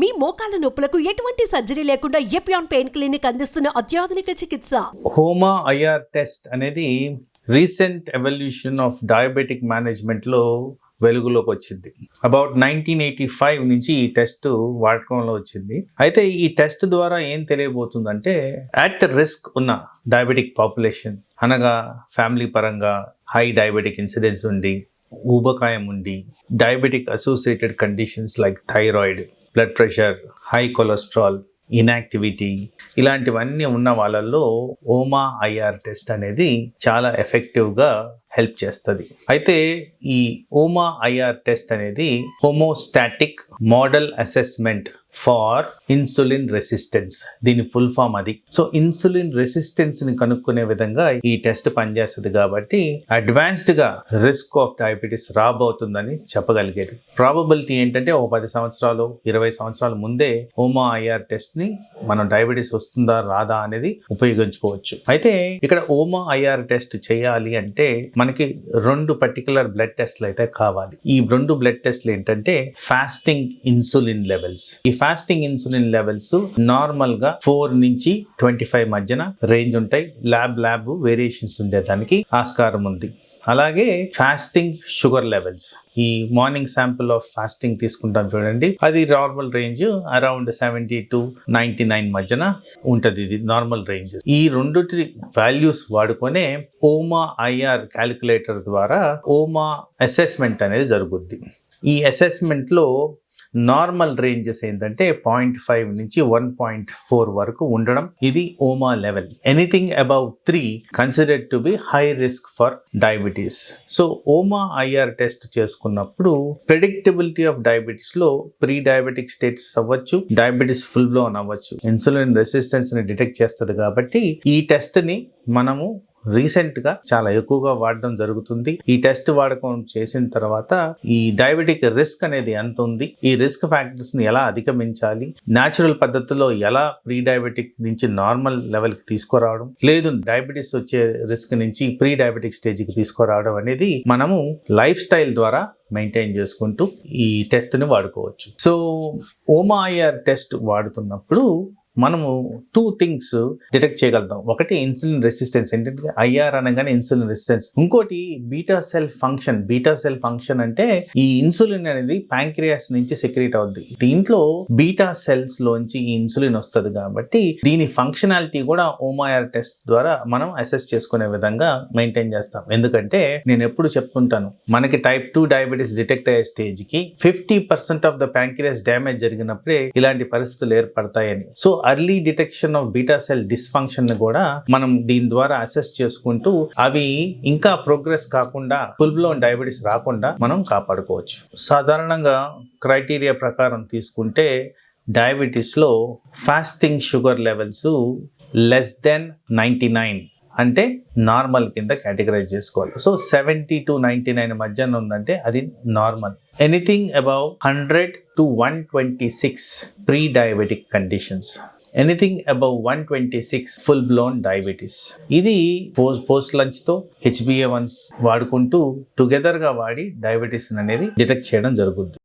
మీ మోకాల నొప్పులకు ఎటువంటి సర్జరీ లేకుండా ఎపియాన్ పెయిన్ క్లినిక్ అందిస్తున్న అత్యాధునిక చికిత్స? హోమా ఐఆర్ టెస్ట్ అనేది రీసెంట్ ఎవల్యూషన్ ఆఫ్ డయాబెటిక్ మేనేజ్మెంట్లో వెలుగులోకి వచ్చింది. అబౌట్ నైన్టీన్ ఎయిటీ ఫైవ్ నుంచి ఈ టెస్ట్ వాడకంలో వచ్చింది. అయితే ఈ టెస్ట్ ద్వారా ఏం తెలియబోతుందంటే అట్ రిస్క్ ఉన్న డయాబెటిక్ పాపులేషన్ అనగా ఫ్యామిలీ పరంగా హై డయాబెటిక్ ఇన్సిడెన్స్ ఉండి ఊబకాయం ఉండి diabetic associated conditions like thyroid blood pressure high cholesterol inactivity ఇలాంటివన్నీ ఉన్న వాళ్ళల్లో ఓమా ఐఆర్ టెస్ట్ అనేది చాలా ఎఫెక్టివ్గా హెల్ప్ చేస్తుంది. అయితే ఈ ఓమా ఐఆర్ టెస్ట్ అనేది homeostatic model assessment for insulin resistance. దీని ఫుల్ ఫామ్ అది. సో ఇన్సులిన్ రెసిస్టెన్స్ని కనుక్కునే విధంగా ఈ టెస్ట్ పనిచేస్తుంది కాబట్టి అడ్వాన్స్డ్గా రిస్క్ ఆఫ్ డయాబెటీస్ రాబోతుందని చెప్పగలిగేది. ప్రాబబిలిటీ ఏంటంటే ఒక పది సంవత్సరాలు ఇరవై సంవత్సరాల ముందే ఓమా ఐఆర్ టెస్ట్ని మనం డయాబెటీస్ వస్తుందా రాదా అనేది ఉపయోగించుకోవచ్చు. అయితే ఇక్కడ ఓమా ఐఆర్ టెస్ట్ చేయాలి అంటే మన మనకి రెండు పర్టికులర్ బ్లడ్ టెస్ట్లు అయితే కావాలి. ఈ రెండు బ్లడ్ టెస్ట్లు ఏంటంటే ఫాస్టింగ్ ఇన్సులిన్ లెవెల్స్ ఈ ఫాస్టింగ్ ఇన్సులిన్ లెవెల్స్ నార్మల్గా ఫోర్ నుంచి ట్వంటీ ఫైవ్ మధ్యన రేంజ్ ఉంటాయి. ల్యాబ్ ల్యాబ్ వేరియేషన్స్ ఉండేదానికి ఆస్కారం ఉంది. అలాగే ఫాస్టింగ్ షుగర్ లెవెల్స్ ఈ మార్నింగ్ శాంపుల్ ఆఫ్ ఫాస్టింగ్ తీసుకుంటాం చూడండి. అది normal range around seventy to ninety nine మధ్యన ఉంటుంది ఇది నార్మల్ రేంజ్ ఈ రెండుటి వాల్యూస్ వాడుకొనే ఓమా ఐఆర్ క్యాలిక్యులేటర్ ద్వారా ఓమా అసెస్మెంట్ అనేది జరుగుద్ది. ఈ అసెస్మెంట్లో నార్మల్ రేంజెస్ ఏంటంటే పాయింట్ ఫైవ్ నుంచి వన్ పాయింట్ ఫోర్ వరకు ఉండడం. ఇది HOMA level. Anything above three considered to be high risk for diabetes so HOMA IR test చేసుకున్నప్పుడు ప్రెడిక్టబిలిటీ ఆఫ్ డయాబెటీస్లో ప్రీ డయాబెటిక్ స్టేట్స్ అవ్వచ్చు డయాబెటీస్ ఫుల్ బ్లోన్ అవ్వచ్చు. Insulin రెసిస్టెన్స్ని డిటెక్ట్ చేస్తుంది కాబట్టి ఈ టెస్ట్ని మనము రీసెంట్గా చాలా ఎక్కువగా వాడడం జరుగుతుంది. ఈ టెస్ట్ వాడకం చేసిన తర్వాత ఈ డయాబెటిక్ రిస్క్ అనేది ఎంత ఉంది? ఈ రిస్క్ ఫ్యాక్టర్స్ని ఎలా అధిగమించాలి? న్యాచురల్ పద్ధతిలో ఎలా ప్రీ డయాబెటిక్ నుంచి నార్మల్ లెవెల్కి తీసుకురావడం? లేదు డయాబెటీస్ వచ్చే రిస్క్ నుంచి ప్రీ డయాబెటిక్ స్టేజ్కి తీసుకురావడం అనేది మనము లైఫ్ స్టైల్ ద్వారా మెయింటైన్ చేసుకుంటూ ఈ టెస్ట్ని వాడుకోవచ్చు. సో ఓమా టెస్ట్ వాడుతున్నప్పుడు మనము టూ థింగ్స్ డిటెక్ట్ చేయగలుగుతాం. ఒకటి ఇన్సులిన్ రెసిస్టెన్స్ ఏంటంటే ఐఆర్ అనగానే ఇన్సులిన్ రెసిస్టెన్స్ ఇంకోటి beta cell function beta cell function అంటే ఈ ఇన్సులిన్ అనేది ప్యాంక్రియాస్ నుంచి సెక్రేట్ అవుద్ది. దీంట్లో బీటా సెల్స్ లోంచి ఈ ఇన్సులిన్ వస్తుంది కాబట్టి దీని ఫంక్షనాలిటీ కూడా ఓమాయర్ టెస్ట్ ద్వారా మనం అసెస్ చేసుకునే విధంగా మెయింటైన్ చేస్తాం. ఎందుకంటే నేను ఎప్పుడు చెప్తుంటాను మనకి టైప్ టూ డయాబెటీస్ డిటెక్ట్ అయ్యే స్టేజ్కి fifty percent of the pancreas damage జరిగినప్పుడే ఇలాంటి పరిస్థితులు ఏర్పడతాయని. So early detection of beta cell dysfunction కూడా మనం దీని ద్వారా అసెస్ చేసుకుంటూ అవి ఇంకా ప్రోగ్రెస్ కాకుండా ఫుల్ బ్లోన్ డయాబెటీస్ రాకుండా మనం కాపాడుకోవచ్చు. సాధారణంగా క్రైటీరియా ప్రకారం తీసుకుంటే డయాబెటీస్లో fasting sugar levels less than ninety nine అంటే నార్మల్ కింద కేటగరైజ్ చేసుకోవాలి. So seventy to ninety nine మధ్యన ఉందంటే అది normal anything above hundred to one twenty six pre diabetic conditions anything above one twenty six full blown diabetes ఇది post post లంచ్తో HBA ones వాడుకుంటూ టుగెదర్గా వాడి డయాబెటీస్ అనేది డిటెక్ట్ చేయడం జరుగుద్ది.